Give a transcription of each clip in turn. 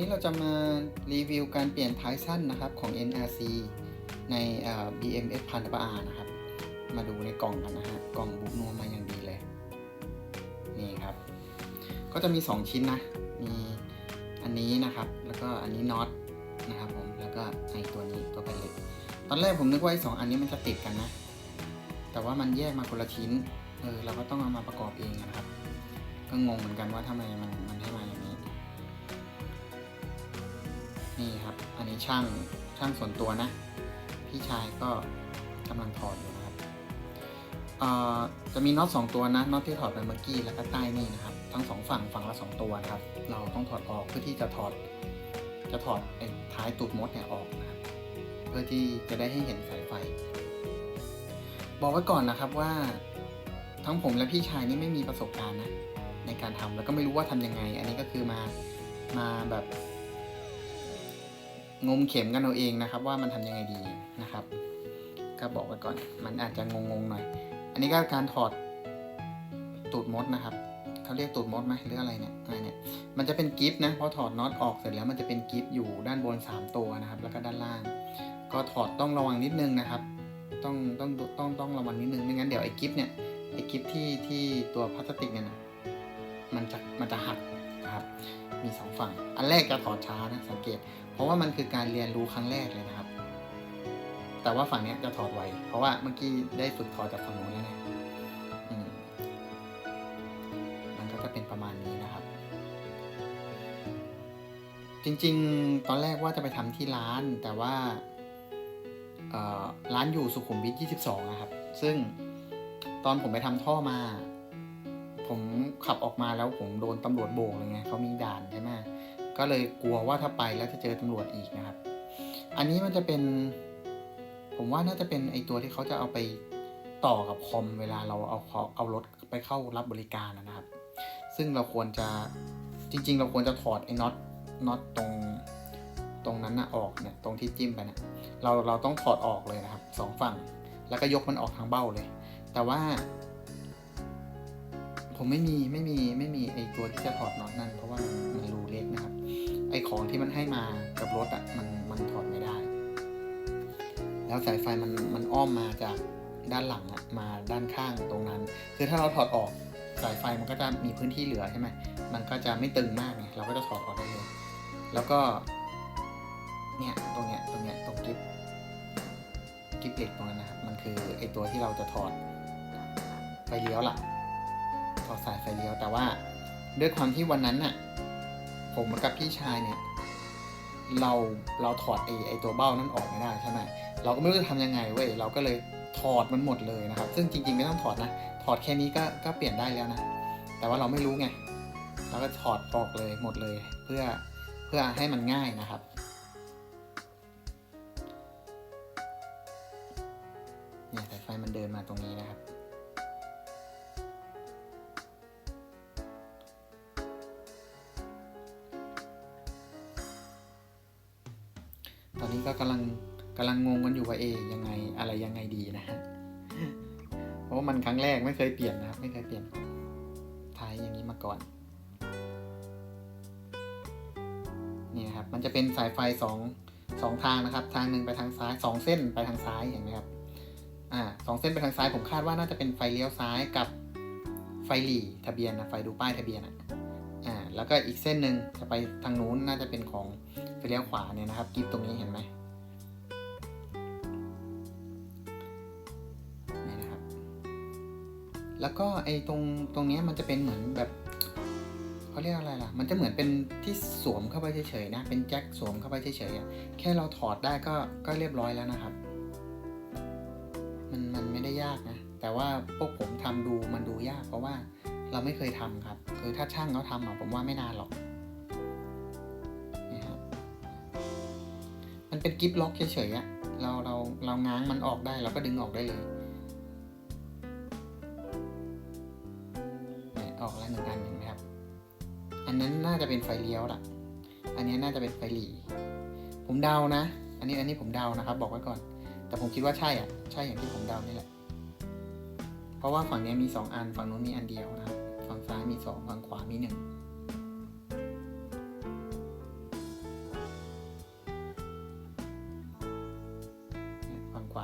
นี้เราจะมารีวิวการเปลี่ยนท้ายสั้นนะครับของ NRC ใน BMS พันธบ R นะครับ มาดูในกล่องกันนะฮะ กล่องบุกนัวมาอย่างดีเลย นี่ครับ ก็จะมี 2 ชิ้นนะ มีอันนี้นะครับ แล้วก็อันนี้น็อตนะครับผม แล้วก็ไอตัวนี้ตัวแผ่นเหล็ก ตอนแรกผมนึกว่าไอ้สองอันนี้มันจะติดกันนะ แต่ว่ามันแยกมาคนละชิ้น เออ เราก็ต้องเอามาประกอบเองนะครับ ก็งงเหมือนกันว่าทำไมมัน นี่ครับ อันนี้ช่างช่างส่วนตัวนะ พี่ชายก็กำลังถอดอยู่นะครับเอ่อจะมีน็อตสองตัวนะน็อตที่ถอดไปเมื่อกี้แล้วก็ใต้นี่นะครับ ทั้งสองฝั่งฝั่งละสองตัวนะครับ เราต้องถอดออกเพื่อที่จะถอด จะถอดไอ้ท้ายตูดมดเนี่ยออกนะครับ เพื่อที่จะได้ให้เห็นสายไฟ บอกไว้ก่อนนะครับว่า ทั้งผมและพี่ชายนี่ไม่มีประสบการณ์นะในการทำแล้วก็ไม่รู้ว่าทำยังไง อันนี้ก็คือมามาแบบ งมเข็มกันเอาเองนะครับ ว่ามันทำยังไงดีนะครับ ก็บอกไว้ก่อน มันอาจจะงงๆหน่อย อันนี้ก็การถอดตูดมดนะครับเขาเรียกตูดมดไหมหรืออะไรเนี่ยอะไรเนี่ย มันจะเป็นกิฟต์นะพอถอดน็อตออกเสร็จแล้วมันจะเป็นกิฟต์อยู่ด้านบน 3 ตัวนะครับ แล้วก็ด้านล่าง ก็ถอดต้องระวังนิดนึงนะครับ ต้องต้องต้องต้องระวังนิดนึงไม่งั้นเดี๋ยวไอ้กิฟต์เนี่ยไอ้กิฟต์ที่ที่ตัวพลาสติกเนี่ยนะมันจะมันจะหักนะครับ มีสองฝั่ง อันแรกจะถอดช้านะสังเกต เพราะว่ามันคือการเรียนรู้ครั้งแรกเลยนะครับ แต่ว่าฝั่งนี้จะถอดไว เพราะว่าเมื่อกี้ได้ฝึกถอดจากฝั่งโน้นแล้วไงมมันก็จะเป็นประมาณนี้นะครับ จริงๆ ตอนแรกว่าจะไปทำที่ร้าน แต่ว่าร้านอยู่สุขุมวิท 22 นะครับ ซึ่งตอนผมไปทำท่อมา ผมขับออกมาแล้วผมโดนตำรวจโบกเลยไงเขามีด่านใช่ไหมก็เลยกลัวว่าถ้าไปแล้วจะเจอตำรวจอีกนะครับ อันนี้มันจะเป็น ผมว่าน่าจะเป็นไอตัวที่เขาจะเอาไปต่อกับคอมเวลาเราเอาเอาเอารถไปเข้ารับบริการนะครับ ซึ่งเราควรจะจริง ๆ เราควรจะถอดไอ้น็อตน็อตตรงตรงนั้นนะออกเนี่ยตรงที่จิ้มไปเนี่ยเราเราต้องถอดออกเลยนะครับสองฝั่ง แล้วก็ยกมันออกทางเบ้าเลย แต่ว่า ผมไม่มีไม่มีไม่มีไอตัวที่จะถอดน็อตนั่นเพราะว่ามันรูเล็กนะครับ ไอของที่มันให้มากับรถอะมันมันถอดไม่ได้ แล้วสายไฟมันมันอ้อมมาจากด้านหลังอะมาด้านข้างตรงนั้น คือถ้าเราถอดออกสายไฟมันก็จะมีพื้นที่เหลือใช่ไหมมันก็จะไม่ตึงมากไงเราก็จะถอดออกได้เลย แล้วก็ เนี่ยตรงเนี้ยตรงเนี้ยตรงกิฟกิฟเหล็กตรงนั้นนะครับ มันคือไอตัวที่เราจะถอดไฟเลี้ยวล่ะ ถอดสายไฟเลี้ยว แต่ว่าด้วยความที่วันนั้นน่ะ ผมกับพี่ชายเนี่ย เราเราถอดไอไอตัวเบ้านั้นออกไม่ได้ใช่ไหมเราก็ไม่รู้จะทำยังไงเว้ยเราก็เลยถอดมันหมดเลยนะครับ ซึ่งจริงๆไม่ต้องถอดนะ ถอดแค่นี้ก็ก็เปลี่ยนได้แล้วนะ แต่ว่าเราไม่รู้ไงเราก็ถอดออกเลยหมดเลย เพื่อเพื่อให้มันง่ายนะครับ เนี่ยสายไฟมันเดินมาตรงนี้นะครับ ตอนนี้ก็กำลังกำลังงงกันอยู่ว่าเอยังไงอะไรยังไงดีนะฮะเพราะว่ามันครั้งแรกไม่เคยเปลี่ยนนะครับ ไม่เคยเปลี่ยนท้ายอย่างนี้มาก่อนนี่นะครับ มันจะเป็นสายไฟสองสองทางนะครับ ทางหนึ่งไปทางซ้ายสองเส้นไปทางซ้ายเห็นไหมครับอ่าสองเส้นไปทางซ้ายผมคาดว่าน่าจะเป็นไฟเลี้ยวซ้ายกับไฟหลีทะเบียนนะไฟดูป้ายทะเบียนอะอ่าแล้วก็อีกเส้นหนึ่งจะไปทางนู้นน่าจะเป็นของ ไฟเลี้ยวขวาเนี่ยนะครับกิฟตรงนี้เห็นไหมนี่นะครับ แล้วก็ไอ้ตรงตรงนี้มันจะเป็นเหมือนแบบเขาเรียกอะไรล่ะ มันจะเหมือนเป็นที่สวมเข้าไปเฉยๆนะ เป็นแจ็คสวมเข้าไปเฉยๆแค่เราถอดได้ก็ก็เรียบร้อยแล้วนะครับ มันมันไม่ได้ยากนะ แต่ว่าพวกผมทำดูมันดูยากเพราะว่าเราไม่เคยทำครับ คือถ้าช่างเขาทำอะผมว่าไม่นานหรอก เป็นกิฟล็อกเฉยๆอะเราเราเราง้างมันออกได้เราก็ดึงออกได้เลยออกแล้วหนึ่งอันเห็นไหมครับ อันนั้นน่าจะเป็นไฟเลี้ยวละอันนี้น่าจะเป็นไฟหลี ผมเดานะ อันนี้อันนี้ผมเดานะครับ บอกไว้ก่อน แต่ผมคิดว่าใช่อะ ใช่อย่างที่ผมเดานี่แหละ เพราะว่าฝั่งนี้มีสองอัน ฝั่งนู้นมีอันเดียวนะครับ ฝั่งซ้ายมีสองฝั่งขวามีหนึ่ง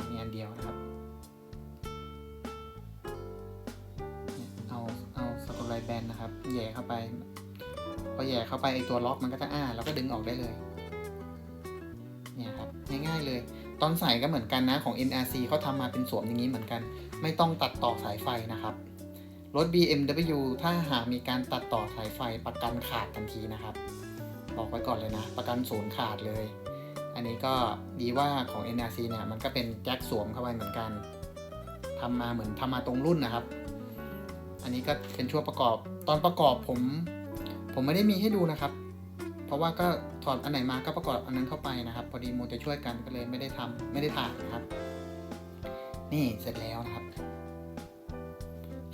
มีอันเดียวนะครับ เอาเอาสกอตไลแบนนะครับแย่เข้าไปพอแย่เข้าไปไอตัวล็อกมันก็จะอ้าเราก็ดึงออกได้เลยเนี่ยครับง่ายๆเลย ตอนใส่ก็เหมือนกันนะของ NRC เขาทำมาเป็นสวมอย่างนี้เหมือนกัน ไม่ต้องตัดต่อสายไฟนะครับรถ BMW ถ้าหากมีการตัดต่อสายไฟประกันขาดทันทีนะครับ บอกไว้ก่อนเลยนะ ประกันศูนย์ขาดเลย อันนี้ก็ดีว่าของ NRC เนี่ยมันก็เป็นแจ็คสวมเข้าไปเหมือนกันทำมาเหมือนทำมาตรงรุ่นนะครับ อันนี้ก็เป็นช่วงประกอบตอนประกอบผม ผมไม่ได้มีให้ดูนะครับ เพราะว่าก็ถอดอันไหนมาก็ประกอบอันนั้นเข้าไปนะครับ พอดีโมจะช่วยกันก็เลยไม่ได้ทำไม่ได้ถ่ายนะครับ นี่เสร็จแล้วนะครับ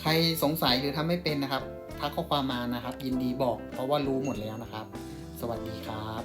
ใครสงสัยหรือทำไม่เป็นนะครับทักข้อความมานะครับ ยินดีบอกเพราะว่ารู้หมดแล้วนะครับ สวัสดีครับ